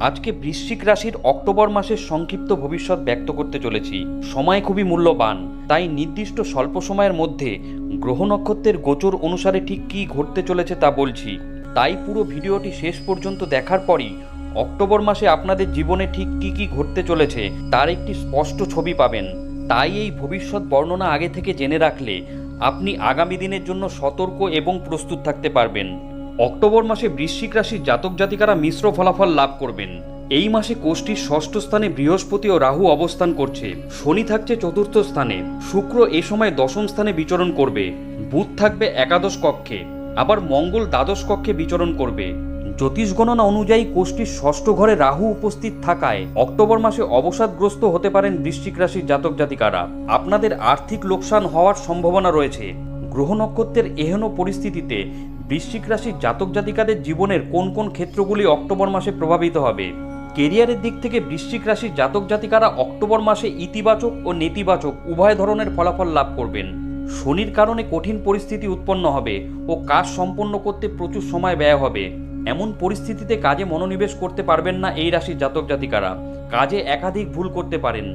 আজকে বৃশ্চিক রাশির অক্টোবর মাসের সংক্ষিপ্ত ভবিষ্যৎ ব্যক্ত করতে চলেছি। সময় খুবই মূল্যবান। তাই নির্দিষ্ট স্বল্প সময়ের মধ্যে গ্রহ নক্ষত্রের গোচর অনুসারে ঠিক কী ঘটতে চলেছে তা বলছি। তাই পুরো ভিডিওটি শেষ পর্যন্ত দেখার পরই অক্টোবর মাসে আপনাদের জীবনে ঠিক কী কী ঘটতে চলেছে তার একটি স্পষ্ট ছবি পাবেন। তাই এই ভবিষ্যৎ বর্ণনা আগে থেকে জেনে রাখলে আপনি আগামী দিনের জন্য সতর্ক এবং প্রস্তুত থাকতে পারবেন। অক্টোবর মাসে বৃশ্চিক রাশির জাতক জাতিকারা মিশ্র ফলাফল লাভ করবেন। এই মাসে কোষ্ঠীর ষষ্ঠ স্থানে বৃহস্পতি ও রাহু অবস্থান করছে। শনি থাকছে চতুর্থ স্থানে। শুক্র এ সময় দশম স্থানে বিচরণ করবে। বুধ থাকবে একাদশ কক্ষে। আবার মঙ্গল দ্বাদশ কক্ষে বিচরণ করবে। জ্যোতিষ গণনা অনুযায়ী কোষ্ঠীর ষষ্ঠ ঘরে রাহু উপস্থিত থাকায় অক্টোবর মাসে অবসাদগ্রস্ত হতে পারেন বৃশ্চিক রাশির জাতক জাতিকারা। আপনাদের আর্থিক লোকসান হওয়ার সম্ভাবনা রয়েছে। গ্রহ নক্ষত্রের এহেন পরিস্থিতিতে বৃশ্চিক রাশির জাতক জাতিকাদের জীবনের কোন কোন ক্ষেত্রগুলি অক্টোবর মাসে প্রভাবিত হবে? কেরিয়ারের দিক থেকে বৃশ্চিক রাশির জাতক জাতিকারা অক্টোবর মাসে ইতিবাচক ও নেতিবাচক উভয় ধরনের ফলাফল লাভ করবেন। শনির কারণে কঠিন পরিস্থিতি উৎপন্ন হবে ও কাজ সম্পন্ন করতে প্রচুর সময় ব্যয় হবে। এমন পরিস্থিতিতে কাজে মনোনিবেশ করতে পারবেন না এই রাশির জাতক জাতিকারা। কাজে একাধিক ভুল করতে পারেন।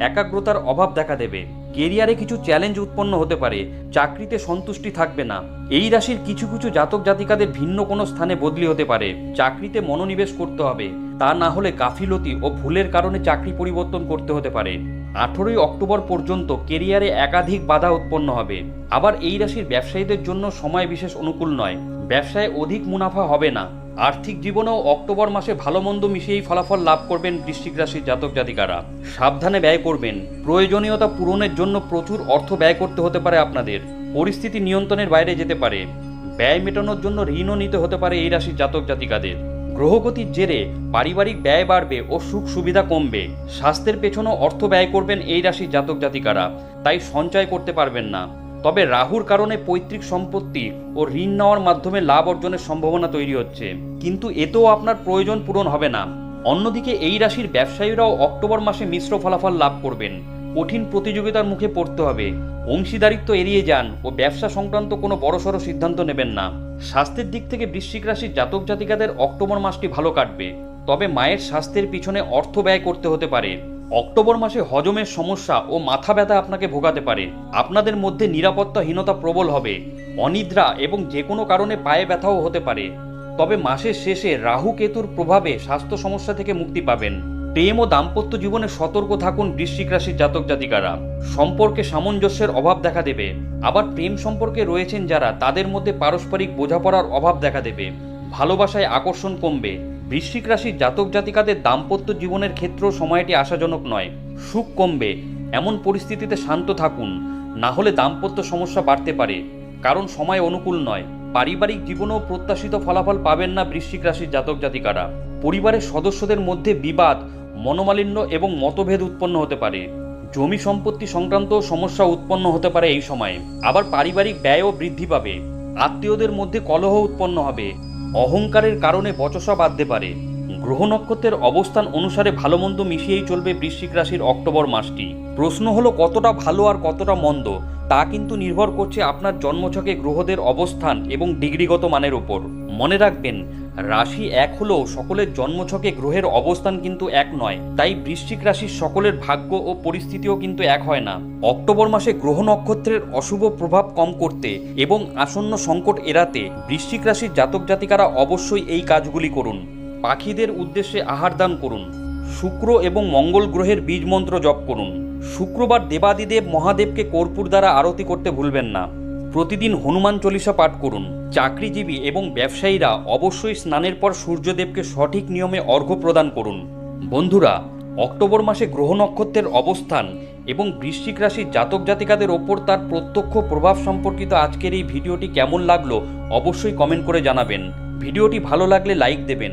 একাগ্রতার অভাব দেখা দেবে। কেরিয়ারে কিছু চ্যালেঞ্জ উৎপন্ন হতে পারে, চাকরিতে সন্তুষ্টি থাকবে না। এই রাশির কিছু কিছু জাতক জাতিকাদের ভিন্ন কোনো স্থানে বদলি হতে পারে। চাকরিতে মনোনিবেশ করতে হবে, তা না হলে গাফিলতি ও ভুলের কারণে চাকরি পরিবর্তন করতে হতে পারে। আঠেরোই অক্টোবর পর্যন্ত কেরিয়ারে একাধিক বাধা উৎপন্ন হবে। আবার এই রাশির ব্যবসায়ীদের জন্য সময় বিশেষ অনুকূল নয়। ব্যবসায় অধিক মুনাফা হবে না। আর্থিক জীবনেও অক্টোবর মাসে ভালো মন্দ মিশিয়েই ফলাফল লাভ করবেন বৃশ্চিক রাশির জাতক জাতিকারা। সাবধানে ব্যয় করবেন। প্রয়োজনীয়তা পূরণের জন্য প্রচুর অর্থ ব্যয় করতে হতে পারে আপনাদের। পরিস্থিতি নিয়ন্ত্রণের বাইরে যেতে পারে। ব্যয় মেটানোর জন্য ঋণও নিতে হতে পারে এই রাশির জাতক জাতিকাদের। গ্রহগতির জেরে পারিবারিক ব্যয় বাড়বে ও সুখ সুবিধা কমবে। স্বাস্থ্যের পেছনেও অর্থ ব্যয় করবেন এই রাশির জাতক জাতিকারা। তাই সঞ্চয় করতে পারবেন না। তবে রাহুর কারণে পৈতৃক সম্পত্তি ও ঋণ নেওয়ার মাধ্যমে লাভ অর্জনের সম্ভাবনা তৈরি হচ্ছে। কিন্তু এতেও আপনার প্রয়োজন পূরণ হবে না। অন্যদিকে এই রাশির ব্যবসায়ীরাও অক্টোবর মাসে মিশ্র ফলাফল লাভ করবেন। কঠিন প্রতিযোগিতার মুখে পড়তে হবে। অংশীদারিত্ব এড়িয়ে যান ও ব্যবসা সংক্রান্ত কোনো বড়সড় সিদ্ধান্ত নেবেন না। স্বাস্থ্যের দিক থেকে বৃশ্চিক রাশির জাতক জাতিকাদের অক্টোবর মাসটি ভালো কাটবে। তবে মায়ের স্বাস্থ্যের পিছনে অর্থ ব্যয় করতে হতে পারে। অক্টোবর মাসে হজমের সমস্যা ও মাথা ব্যথা আপনাকে ভোগাতে পারে। আপনাদের মধ্যে নিরাপত্তাহীনতা প্রবল হবে, অনিদ্রা এবং যে কোনো কারণে পায়ে ব্যথাও হতে পারে। তবে মাসের শেষে রাহু কেতুর প্রভাবে স্বাস্থ্য সমস্যা থেকে মুক্তি পাবেন। প্রেম ও দাম্পত্য জীবনে সতর্ক থাকুন বৃশ্চিক রাশির জাতক জাতিকারা। সম্পর্কে সামঞ্জস্যের অভাব দেখা দেবে। আবার প্রেম সম্পর্কে রয়েছেন যারা, তাদের মধ্যে পারস্পরিক বোঝাপড়ার অভাব দেখা দেবে। ভালোবাসায় আকর্ষণ কমবে। বৃশ্চিক রাশির জাতক জাতিকাদের দাম্পত্য জীবনের ক্ষেত্রেও সময়টি আশাজনক নয়। সুখ কমবে। এমন পরিস্থিতিতে শান্ত থাকুন। না হলে দাম্পত্য সমস্যা বাড়তে পারে। কারণ সময় অনুকূল নয়। পারিবারিক জীবনেও প্রত্যাশিত ফলাফল পাবেন না বৃশ্চিক রাশির জাতক জাতিকারা। পরিবারের সদস্যদের মধ্যে বিবাদ, মনোমালিন্য এবং মতভেদ উৎপন্ন হতে পারে। জমি সম্পত্তি সংক্রান্ত সমস্যা উৎপন্ন হতে পারে এই সময়ে। আবার পারিবারিক ব্যয়ও বৃদ্ধি পাবে। আত্মীয়দের মধ্যে কলহ উৎপন্ন হবে। অহংকারের কারণে বচসা বাঁধতে পারে। গ্রহ নক্ষত্রের অবস্থান অনুসারে ভালো মন্দ মিশিয়েই চলবে বৃশ্চিক রাশির অক্টোবর মাসটি। প্রশ্ন হলো, কতটা ভালো আর কতটা মন্দ? তা কিন্তু নির্ভর করছে আপনার জন্মছকে গ্রহদের অবস্থান এবং ডিগ্রিগত মানের ওপর মনে রাখবেন রাশি এক হলেও সকলের জন্মছকে গ্রহের অবস্থান কিন্তু এক নয়। তাই বৃশ্চিক রাশির সকলের ভাগ্য ও পরিস্থিতিও কিন্তু এক হয় না। অক্টোবর মাসে গ্রহ নক্ষত্রের অশুভ প্রভাব কম করতে এবং আসন্ন সংকট এড়াতে বৃশ্চিক রাশির জাতক জাতিকারা অবশ্যই এই কাজগুলি করুন। পাখিদের উদ্দেশ্যে আহার দান করুন। শুক্র এবং মঙ্গল গ্রহের বীজ মন্ত্র জপ করুন। শুক্রবার দেবাদিদেব মহাদেবকে কর্পূর দ্বারা আরতি করতে ভুলবেন না। প্রতিদিন হনুমান চল্লিশা পাঠ করুন। চাকরিজীবী এবং ব্যবসায়ীরা অবশ্যই স্নানের পর সূর্যদেবকে সঠিক নিয়মে অর্ঘ্য প্রদান করুন। বন্ধুরা, অক্টোবর মাসে গ্রহ নক্ষত্রের অবস্থান এবং বৃশ্চিক রাশির জাতক জাতিকাদের ওপর তার প্রত্যক্ষ প্রভাব সম্পর্কিত আজকের এই ভিডিওটি কেমন লাগল অবশ্যই কমেন্ট করে জানাবেন। ভিডিওটি ভালো লাগলে লাইক দেবেন।